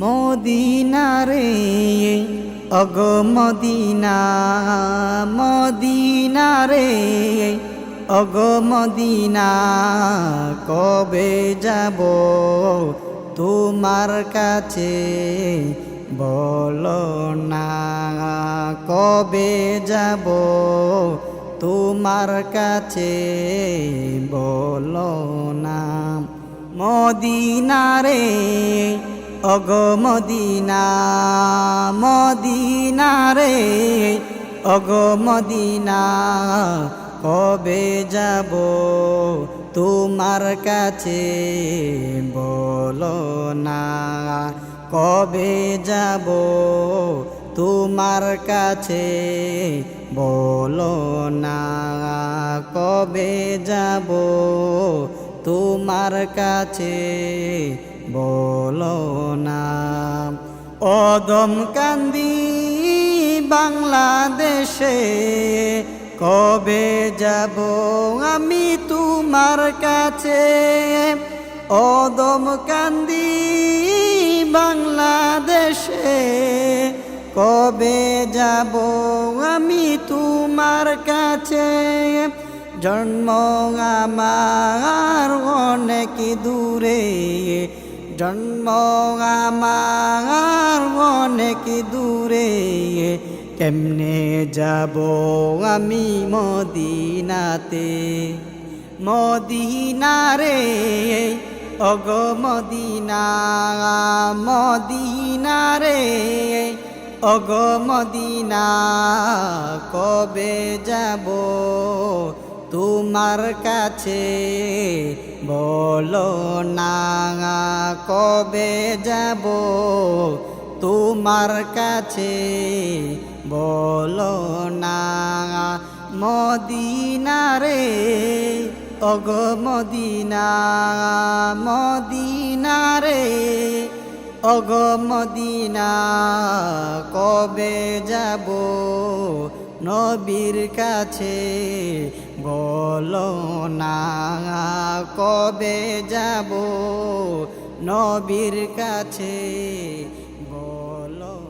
Medina রে, অগ Medina Medina রে, অগ মদিনা, কবে যাব তোমার কাছে বলো না, কবে যাব তোমার কাছে বলো না, মদিনা রে অগ মদিনা মদিনা রে, অগ মদিনা, কবে যাব তোমার কাছে বলো না? কবে যাব তোমার কাছে বলো না? কবে যাব তোমার কাছে বলো না। অদম কান্দি বাংলাদেশে, কবে যাব আমি তোমার কাছে? অদম কান্দি বাংলাদেশে, কবে যাব আমি তোমার কাছে? জন্ম আমার অনেক দূরে? জন্ম আমার অনেক দূরে? কেমনে যাব আমি মদিনাতে? মদিনা রে অগ মদিনা মদিনা রে অগ মদিনা, কবে যাব? তোমার কাছে বলো না কবে যাব? তোমার কাছে বলো না মদিনা রে অগ মদিনা মদিনা রে অগ মদিনা, কবে যাব? নবীর কাছে বল না কবে যাব? নবীর কাছে বলো